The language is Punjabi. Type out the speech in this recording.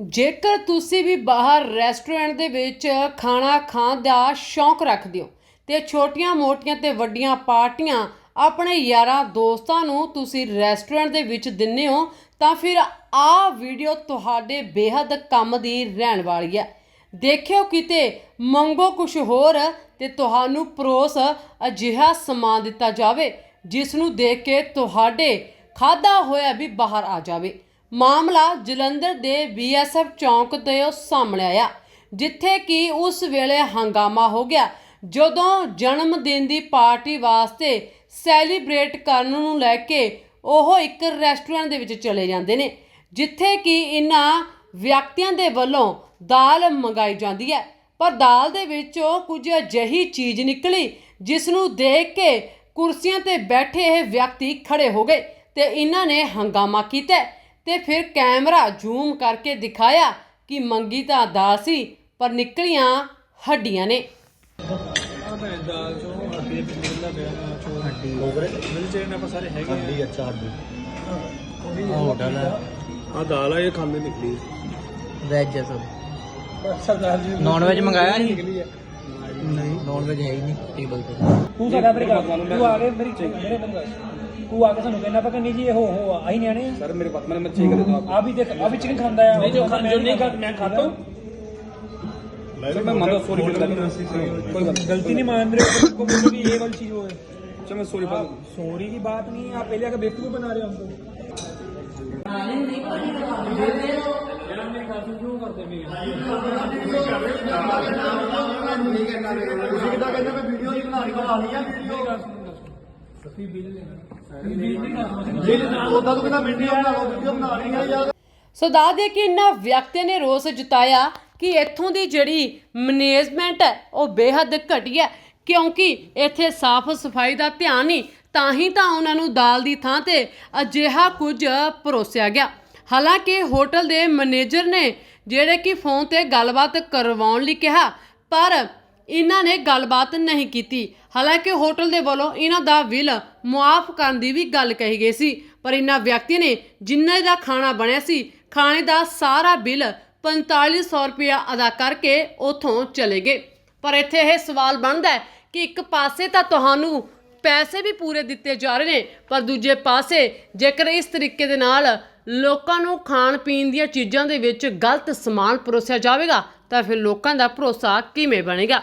ਜੇਕਰ ਤੁਸੀਂ ਵੀ ਬਾਹਰ ਰੈਸਟੋਰੈਂਟ ਦੇ ਵਿੱਚ ਖਾਣਾ ਖਾਣ ਦਾ ਸ਼ੌਂਕ ਰੱਖਦੇ ਹੋ ਤੇ ਛੋਟੀਆਂ-ਮੋਟੀਆਂ ਤੇ ਵੱਡੀਆਂ ਪਾਰਟੀਆਂ ਆਪਣੇ ਯਾਰਾਂ ਦੋਸਤਾਂ ਨੂੰ ਤੁਸੀਂ ਰੈਸਟੋਰੈਂਟ ਦੇ ਵਿੱਚ ਦਿੰਦੇ ਹੋ, ਤਾਂ ਫਿਰ ਆਹ ਵੀਡੀਓ ਤੁਹਾਡੇ ਬੇहद ਕੰਮ ਦੀ ਰਹਿਣ ਵਾਲੀ ਹੈ। ਦੇਖਿਓ ਕਿਤੇ ਮੰਗੋ ਕੁਝ ਹੋਰ ਤੇ ਤੁਹਾਨੂੰ ਪਰੋਸ ਅਜਿਹਾ ਸਮਾਨ ਦਿੱਤਾ ਜਾਵੇ, ਜਿਸ ਨੂੰ ਦੇਖ ਕੇ ਤੁਹਾਡੇ ਖਾਦਾ ਹੋਇਆ ਵੀ ਬਾਹਰ ਆ ਜਾਵੇ। ਮਾਮਲਾ ਜਲੰਧਰ ਦੇ ਬੀਐਸਐਫ ਚੌਂਕ ਤੇ ਸਾਹਮਣੇ ਆਇਆ, ਜਿੱਥੇ ਕਿ ਉਸ ਵੇਲੇ ਹੰਗਾਮਾ ਹੋ ਗਿਆ। ਜਦੋਂ ਜਨਮ ਦਿਨ ਦੀ ਪਾਰਟੀ ਵਾਸਤੇ ਸੈਲੀਬ੍ਰੇਟ ਕਰਨ ਨੂੰ ਲੈ ਕੇ ਉਹ ਇੱਕ ਰੈਸਟੋਰੈਂਟ ਦੇ ਵਿੱਚ ਚਲੇ ਜਾਂਦੇ ਨੇ, ਜਿੱਥੇ ਕਿ ਇਹਨਾਂ ਵਿਅਕਤੀਆਂ ਦੇ ਵੱਲੋਂ ਦਾਲ ਮੰਗਾਈ ਜਾਂਦੀ ਹੈ। ਪਰ ਦਾਲ ਦੇ ਵਿੱਚੋਂ ਕੁਝ ਅਜਿਹੀ ਚੀਜ਼ ਨਿਕਲੀ, ਜਿਸ ਨੂੰ ਦੇਖ ਕੇ ਕੁਰਸੀਆਂ ਤੇ ਬੈਠੇ ਇਹ ਵਿਅਕਤੀ ਖੜੇ ਹੋ ਗਏ ਤੇ ਇਹਨਾਂ ਨੇ ਹੰਗਾਮਾ ਕੀਤਾ ਤੇ ਫਿਰ ਕੈਮਰਾ ਜ਼ੂਮ ਕਰਕੇ ਦਿਖਾਇਆ ਕਿ ਮੰਗੀ ਤਾਂ ਦਾਲ ਸੀ ਪਰ ਨਿਕਲੀਆਂ ਹੱਡੀਆਂ ਨੇ। ਆ ਮੈਂ ਦਾਲ ਚੋਂ ਹੱਡੀ ਦੇ ਮਿਲਦਾ ਪਿਆ ਚੋਂ ਹੱਡੀ। ਮਿਲ ਚੇ ਨਾ ਸਾਰੇ ਹੈਗੇ ਹੱਡੀ ਅੱਛਾ ਹੱਡੀ ਹੋਟਲ ਆ ਦਾਲ ਆ ਇਹ ਖਾਂਦੇ ਨਿਕਲੀ ਵੈਜ ਹੈ ਸਭ। ਸਰਦਾਰ ਜੀ ਨੌਨ ਵੈਜ ਮੰਗਾਇਆ ਸੀ? ਨਿਕਲੀ ਹੈ ਨਹੀਂ। ਨੌਨ ਵੈਜ ਹੈ ਹੀ ਨਹੀਂ ਟੇਬਲ ਤੇ। ਤੂੰ ਸਾਡਾ ਗੱਲ ਸੁਣ, ਤੂੰ ਆ ਕੇ ਮੇਰੀ ਮੇਰੇ ਬੰਦਾ ਤੂੰ ਆ ਕੇ ਸਾਨੂੰ ਕਹਿਣਾ ਪਕਾ ਨਹੀਂ ਜੀ ਇਹ ਹੋ ਹੋ ਆ ਅਸੀਂ ਨਿਆਣੇ ਆ। सर मेरे को मतलब मैं चेक कर दूँ ਆ ਵੀ ਦੇਖ ਆ ਵੀ ਚਿਕਨ ਖਾਂਦਾ ਆ नहीं जो खा जो नहीं खा मैं खाता हूँ सर मैं मानता हूँ सॉरी कोई गलती नहीं गलती गलती नहीं नहीं मान रहे हो तुमको बोलो कि ये वाली चीज वो है चलो मैं सॉरी आप सॉरी की बात नहीं है आप पहले आके बेवकूफ बना रहे हो हमको ਤੁਸੀਂ ਕਿਦਾਂ ਕਹਿੰਦੇ ਮੈਂ ਵੀਡੀਓ ਨਹੀਂ ਬਣਾ ਰਹੀ ਬਣਾ ਲਈ ਆ ਵੀਡੀਓ ਸੋ ਦੱਸ ਦੇ ਕਿ ਇਹਨਾਂ ਵਿਅਕਤੀਆਂ ਨੇ ਰੋਸ ਜਤਾਇਆ ਕਿ ਇੱਥੋਂ ਦੀ ਜਿਹੜੀ ਮੈਨੇਜਮੈਂਟ ਹੈ ਉਹ ਬੇਹੱਦ ਘਟੀਆ ਹੈ, ਕਿਉਂਕਿ ਇੱਥੇ ਸਾਫ਼ ਸਫ਼ਾਈ ਦਾ ਧਿਆਨ ਨਹੀਂ ਤਾਂ ਹੀ ਤਾਂ ਉਹਨਾਂ ਨੂੰ ਦਾਲ ਦੀ ਥਾਂ ਤੇ ਅਜਿਹਾ ਕੁਝ ਪਰੋਸਿਆ ਗਿਆ। ਹਾਲਾਂਕਿ ਹੋਟਲ ਦੇ ਮੈਨੇਜਰ ਨੇ ਜਿਹੜੇ ਕਿ ਫੋਨ ਤੇ ਗੱਲਬਾਤ ਕਰਵਾਉਣ ਲਈ ਕਿਹਾ ਪਰ ਇਹਨਾਂ ਨੇ ਗੱਲਬਾਤ ਨਹੀਂ ਕੀਤੀ। ਹਾਲਾਂਕਿ ਹੋਟਲ ਦੇ ਵੱਲੋਂ ਇਹਨਾਂ ਦਾ ਬਿੱਲ ਮੁਆਫ ਕਰਨ ਦੀ ਵੀ ਗੱਲ ਕਹੀ ਗਈ ਸੀ, ਪਰ ਇਹਨਾਂ ਵਿਅਕਤੀ ਨੇ ਜਿੰਨੇ ਦਾ ਖਾਣਾ ਬਣਿਆ ਸੀ, ਖਾਣੇ ਦਾ ਸਾਰਾ ਬਿੱਲ 4500 ਰੁਪਇਆ ਅਦਾ ਕਰਕੇ ਉਥੋਂ ਚਲੇ ਗਏ। ਪਰ ਇੱਥੇ ਇਹ ਸਵਾਲ ਬਣਦਾ ਹੈ ਕਿ ਇੱਕ ਪਾਸੇ ਤਾਂ ਤੁਹਾਨੂੰ ਪੈਸੇ ਵੀ ਪੂਰੇ ਦਿੱਤੇ ਜਾ ਰਹੇ ਨੇ, ਪਰ ਦੂਜੇ ਪਾਸੇ ਜੇਕਰ ਇਸ ਤਰੀਕੇ ਦੇ ਨਾਲ ਲੋਕਾਂ ਨੂੰ ਖਾਣ ਪੀਣ ਦੀਆਂ ਚੀਜ਼ਾਂ ਦੇ ਵਿੱਚ ਗਲਤ ਸਮਾਨ ਪਰੋਸਿਆ ਜਾਵੇਗਾ, ਤਾਂ ਫਿਰ ਲੋਕਾਂ ਦਾ ਭਰੋਸਾ ਕਿਵੇਂ ਬਣੇਗਾ?